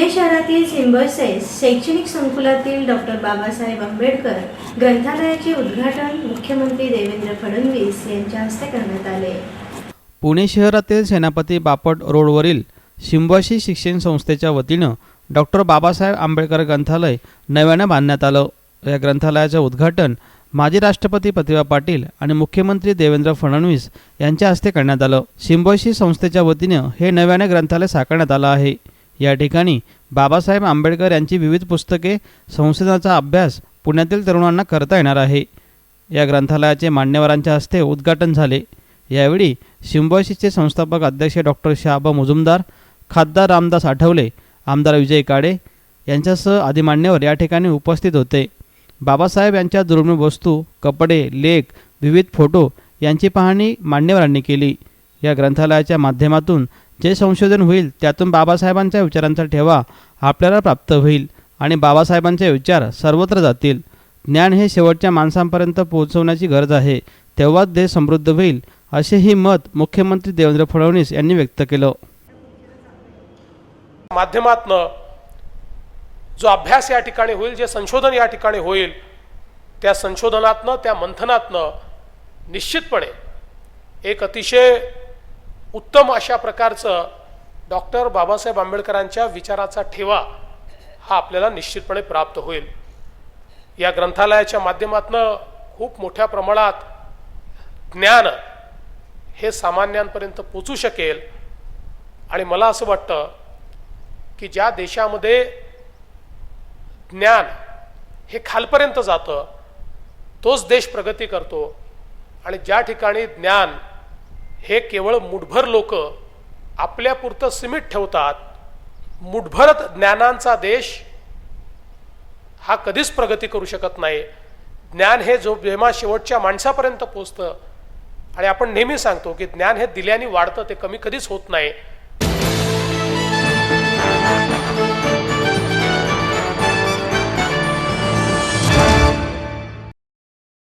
पुणे शहरातील सिम्बॉयसेस शैक्षणिक संकुलातील डॉक्टर बाबासाहेब आंबेडकर ग्रंथालयाचे उद्घाटन मुख्यमंत्री देवेंद्र फडणवीस यांच्या हस्ते करण्यात आले. पुणे शहरातील सेनापती बापट रोडवरील शिंबाशी शिक्षण संस्थेच्या वतीनं डॉक्टर बाबासाहेब आंबेडकर ग्रंथालय नव्यानं बांधण्यात आलं. या ग्रंथालयाचं उद्घाटन माजी राष्ट्रपती प्रतिभा पाटील आणि मुख्यमंत्री देवेंद्र फडणवीस यांच्या हस्ते करण्यात आलं. शिंबाशी संस्थेच्या वतीनं हे नव्याने ग्रंथालय साकारण्यात आलं आहे. या ठिकाणी बाबासाहेब आंबेडकर यांची विविध पुस्तके संशोधनाचा अभ्यास पुण्यातील तरुणांना करता येणार आहे. या ग्रंथालयाचे मान्यवरांच्या हस्ते उद्घाटन झाले. यावेळी सिम्बॉयसिसचे संस्थापक अध्यक्ष डॉक्टर शहाबा मुजुमदार खासदार रामदास आठवले आमदार विजय काळे यांच्यासह आदी मान्यवर या ठिकाणी उपस्थित होते. बाबासाहेब यांच्या दुर्मिळ वस्तू कपडे लेख विविध फोटो यांची पाहणी मान्यवरांनी केली. या ग्रंथालयाच्या माध्यमातून जे संशोधन होईल त्यातून बाबासाहेबांच्या विचारांचा ठेवा आपल्याला प्राप्त होईल आणि बाबासाहेबांचे विचार सर्वत्र जातील. ज्ञान हे शेवटच्या माणसांपर्यंत पोहोचवण्याची गरज आहे तेव्हाच देश समृद्ध होईल असेही मत मुख्यमंत्री देवेंद्र फडणवीस यांनी व्यक्त केलं. माध्यमातनं जो अभ्यास या ठिकाणी होईल जे संशोधन या ठिकाणी होईल त्या संशोधनातनं त्या मंथनातनं निश्चितपणे एक अतिशय उत्तम अशा प्रकारचं डॉक्टर बाबासाहेब आंबेडकरांच्या विचाराचा ठेवा हा आपल्याला निश्चितपणे प्राप्त होईल. या ग्रंथालयाच्या माध्यमातनं खूप मोठ्या प्रमाणात ज्ञान हे सामान्यांपर्यंत पोचू शकेल. आणि मला असं वाटतं की ज्या देशामध्ये ज्ञान हे खालपर्यंत जातं तोच देश प्रगती करतो. आणि ज्या ठिकाणी ज्ञान हे केवळ मुठभर लोक आपल्यापुरतं सीमित ठेवतात. मुठभरत ज्ञानांचा देश हा कधीच प्रगती करू शकत नाही. ज्ञान हे जो जेव्हा शेवटच्या माणसापर्यंत पोचतं आणि आपण नेहमी सांगतो की ज्ञान हे दिल्याने वाढतं ते कमी कधीच होत नाही.